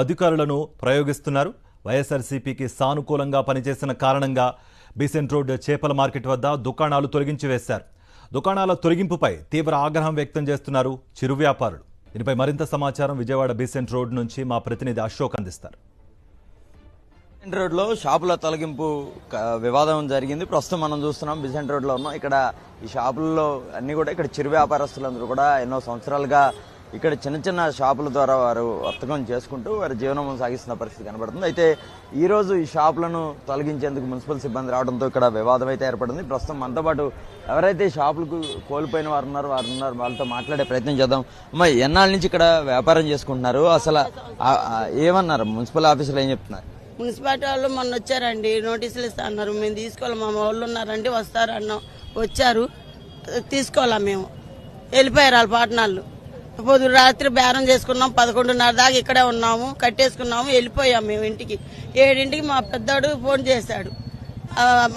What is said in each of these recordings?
అధికారులను ప్రయోగిస్తున్నారు. వైఎస్ఆర్సీపీకి సానుకూలంగా పనిచేసిన కారణంగా బీసెంట్ రోడ్ చేపల మార్కెట్ వద్ద దుకాణాలు తొలగించి వేశారు. దుకాణాల తొలగింపుపై తీవ్ర ఆగ్రహం వ్యక్తం చేస్తున్నారు చిరు వ్యాపారులు. దీనిపై మరింత సమాచారం విజయవాడ బీసెంట్ రోడ్ నుంచి మా ప్రతినిధి అశోక్ అందిస్తారు. బిసెంట్ షాపుల తొలగింపు వివాదం జరిగింది. ప్రస్తుతం మనం చూస్తున్నాం బిసెంట్ రోడ్లో ఉన్నాం. ఇక్కడ ఈ షాపుల్లో అన్ని కూడా ఇక్కడ చిరు వ్యాపారస్తులందరూ కూడా ఎన్నో సంవత్సరాలుగా ఇక్కడ చిన్న చిన్న షాపుల ద్వారా వారు వర్తకం చేసుకుంటూ వారి జీవనం సాగిస్తున్న పరిస్థితి కనబడుతుంది. అయితే ఈ రోజు ఈ షాపులను తొలగించేందుకు మున్సిపల్ సిబ్బంది రావడంతో ఇక్కడ వివాదం అయితే ఏర్పడింది. ప్రస్తుతం మనతో పాటు ఎవరైతే షాపులకు కోల్పోయిన వారు ఉన్నారు వారు ఉన్నారు. వాళ్ళతో మాట్లాడే ప్రయత్నం చేద్దాం. అమ్మ ఎన్నాళ్ళ నుంచి ఇక్కడ వ్యాపారం చేసుకుంటున్నారు? అసలు ఏమన్నారు? మున్సిపల్ ఆఫీసులో ఏం చెప్తున్నారు? మున్సిపాలిటీ వాళ్ళు మొన్న వచ్చారండి. నోటీసులు ఇస్తా అన్నారు మేము తీసుకోవాలి. మా వాళ్ళు ఉన్నారండి. వస్తారు అన్నాం వచ్చారు. తీసుకోవాలా మేము? వెళ్ళిపోయారు వాళ్ళ పాటనాళ్ళు. పొద్దు రాత్రి బేరం చేసుకున్నాం పదకొండున్నర దాకా ఇక్కడే ఉన్నాము కట్టేసుకున్నాము వెళ్ళిపోయాం మేము ఇంటికి. ఏడింటికి మా పెద్దోడు ఫోన్ చేశాడు.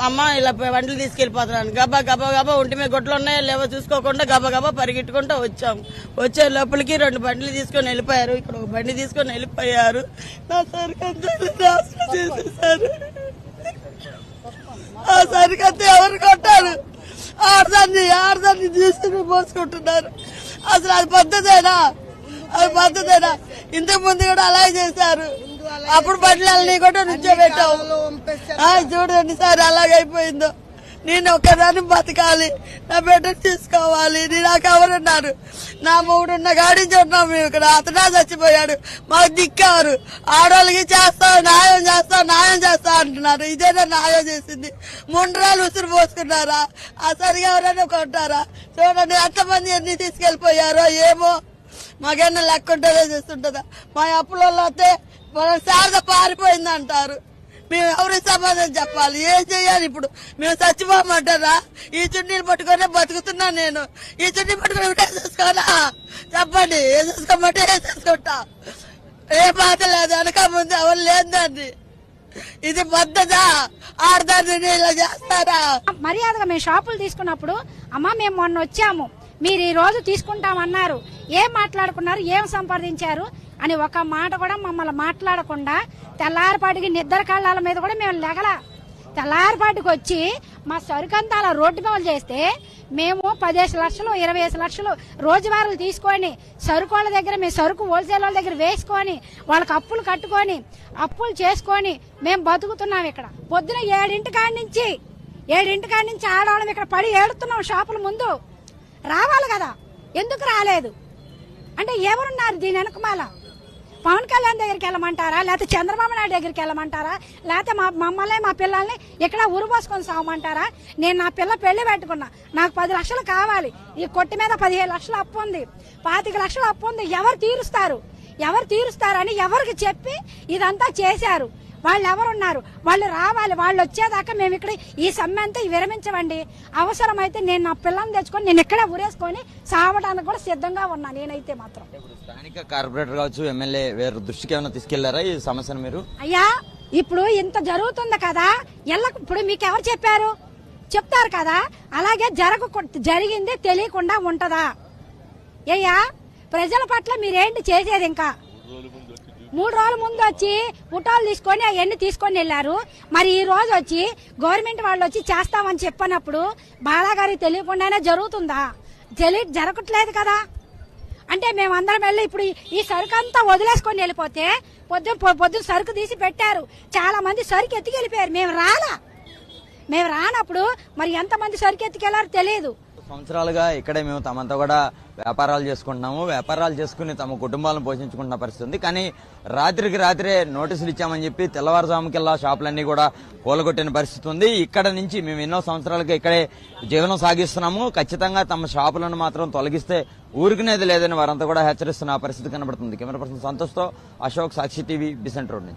అమ్మ ఇలా వంటలు తీసుకెళ్ళిపోతున్నాను గబా గబా గబా ఒంటి మీద గొడ్లు ఉన్నాయో లేవో చూసుకోకుండా గబా గబా పరిగెట్టుకుంటూ వచ్చాము వచ్చే లోపలికి రెండు బండ్లు తీసుకొని వెళ్ళిపోయారు. ఇక్కడ ఒక బండి తీసుకొని వెళ్ళిపోయారు. నా సరికంతా ఆ సరికంతా ఎవరు కొట్టారు? ఆడదాన్ని ఆడదాన్ని తీసుకుని పోసుకుంటున్నారు. అసలు అది పద్ధతేనా? అది పద్ధతేనా? ఇంతకు ముందు కూడా అలాగే చేశారు. అప్పుడు బండ్లని కూడా నుంచోబెట్టావు. చూడండి సార్ అలాగైపోయిందో. నేను ఒక్కదాన్ని బతకాలి. నా బిడ్డను తీసుకోవాలి. నేను నాకు ఎవరున్నారు నా మూడున్న గాడించి ఉన్నాం మేము ఇక్కడ అతడా చచ్చిపోయాడు. మాకు దిక్కారు. ఆడవాళ్ళకి చేస్తావు న్యాయం చేస్తావు న్యాయం చేస్తావు అంటున్నారు. ఇదేనా న్యాయం చేసింది. ముండ్రాలు ఉసురు పోసుకున్నారా? ఆ సరిగా ఎవరైనా కొంటారా? చూడండి ఎంతమంది ఎన్ని తీసుకెళ్ళిపోయారో ఏమో. మాకేమన్నా లెక్క ఉంటుందో చేస్తుంటుందా? మా అప్పులలో వస్తే మన శారద పారిపోయింది అంటారు మేము ఎవరి సమాధానం చెప్పాలి? ఏం చెయ్యాలి ఇప్పుడు? మేము చచ్చిపోమంటారా? ఈ చున్నీలు పట్టుకొని బతుకుతున్నా నేను. ఈ చున్నీ పట్టుకొని వేసేసుకోనా చెప్పండి. వేసేసుకోమంటే వేసేసుకుంటా ఏ బాధ లేదు. వెనక ముందు ఎవరు లేదండి ఇది పద్ధతా? ఆడదాన్ని ఇలా చేస్తారా? మర్యాదగా మేము షాపులు తీసుకున్నప్పుడు అమ్మ మేము మొన్న వచ్చాము. మీరు ఈ రోజు తీసుకుంటామన్నారు. ఏం మాట్లాడుకున్నారు? ఏం సంపాదించారు? అని ఒక మాట కూడా మమ్మల్ని మాట్లాడకుండా తెల్లారిపాటికి నిద్ర కళ్ళాల మీద కూడా మేము లెగల. తెల్లారిపాటికి వచ్చి మా సరుకంతా అలా రోడ్డు పనులు చేస్తే మేము పదిహేను లక్షలు ఇరవై ఐదు లక్షలు రోజువారీలు తీసుకొని సరుకు వాళ్ళ దగ్గర మేము సరుకు హోల్సేల్ వాళ్ళ దగ్గర వేసుకొని వాళ్ళకి అప్పులు కట్టుకొని అప్పులు చేసుకొని మేము బతుకుతున్నాం ఇక్కడ. పొద్దున ఏడింటి కాడి నుంచి ఏడింటి కాడి నుంచి ఆడవాళ్ళం ఇక్కడ పడి ఏడుతున్నాం షాపుల ముందు. రావాలి కదా. ఎందుకు రాలేదు? అంటే ఎవరున్నారు దీని వెనకమాల పవన్ కళ్యాణ్ దగ్గరికి వెళ్ళమంటారా? లేకపోతే చంద్రబాబు నాయుడు దగ్గరికి వెళ్ళమంటారా? లేకపోతే మా మమ్మల్ని మా పిల్లల్ని ఇక్కడ ఉరుపోసుకొని సాగమంటారా నేను నా పిల్ల పెళ్ళి పెట్టుకున్నా. నాకు పది లక్షలు కావాలి. ఈ కొట్టి మీద పదిహేను లక్షలు అప్పు ఉంది. పాతిక లక్షలు అప్పు ఉంది. ఎవరు తీరుస్తారు? ఎవరు తీరుస్తారని ఎవరికి చెప్పి ఇదంతా చేశారు. వాళ్ళు ఎవరున్నారు వాళ్ళు రావాలి. వాళ్ళు వచ్చేదాకా మేము ఇక్కడ ఈ సమ్మె అంతా విరమించవండి అవసరమైతే నేను నా పిల్లల్ని తెచ్చుకొని నేను ఇక్కడే ఉరేసుకొని సావడానికి కూడా సిద్ధంగా ఉన్నా నేనైతే మాత్రం. స్థానిక కార్పొరేటర్ కావచ్చు ఎమ్మెల్యే వేరు దృష్టికి ఏమైనా తీసుకెళ్ళారా ఈ సమస్యను మీరు? అయ్యా ఇప్పుడు ఇంత జరుగుతుంది కదా. ఎల్ల ఇప్పుడు మీకు ఎవరు చెప్పారు? చెప్తారు కదా. అలాగే జరగ జరిగింది తెలియకుండా ఉంటదా? అయ్యా ప్రజల పట్ల మీరేంటి చేసేది ఇంకా? మూడు రోజుల ముందు వచ్చి ఫోటోలు తీసుకొని అవన్నీ తీసుకొని వెళ్ళారు. మరి ఈ రోజు వచ్చి గవర్నమెంట్ వాళ్ళు వచ్చి చేస్తామని చెప్పినప్పుడు బాలాగారికి తెలియకుండానే జరుగుతుందా? తెలి జరగట్లేదు కదా. అంటే మేమందరం వెళ్ళి ఇప్పుడు ఈ- సరుకు అంతా వదిలేసుకొని వెళ్ళిపోతే పొద్దున పొ- పొద్దున సరుకు తీసి పెట్టారు. చాలా మంది సరుకు ఎత్తుకెళ్ళిపోయారు. మేము రాలా. మేము రానప్పుడు మరి ఎంతమంది సరుకు ఎత్తుకెళ్ళారో తెలియదు. సంవత్సరాలుగా ఇక్కడే మేము తమంతా కూడా వ్యాపారాలు చేసుకుంటున్నాము. వ్యాపారాలు చేసుకుని తమ కుటుంబాలను పోషించుకుంటున్న పరిస్థితి ఉంది. కానీ రాత్రికి రాత్రే నోటీసులు ఇచ్చామని చెప్పి తెల్లవారుజాముకెల్లా షాపులన్నీ కూడా కూలగొట్టిన పరిస్థితి ఉంది. ఇక్కడ నుంచి మేము ఎన్నో సంవత్సరాలుగా ఇక్కడే జీవనం సాగిస్తున్నాము. ఖచ్చితంగా తమ షాపులను మాత్రం తొలగిస్తే ఊరికినేది లేదని వారంతా కూడా హెచ్చరిస్తున్న పరిస్థితి కనబడుతుంది. Camera person సంతోష్తో Ashok Sakshi TV Besant road నుంచి.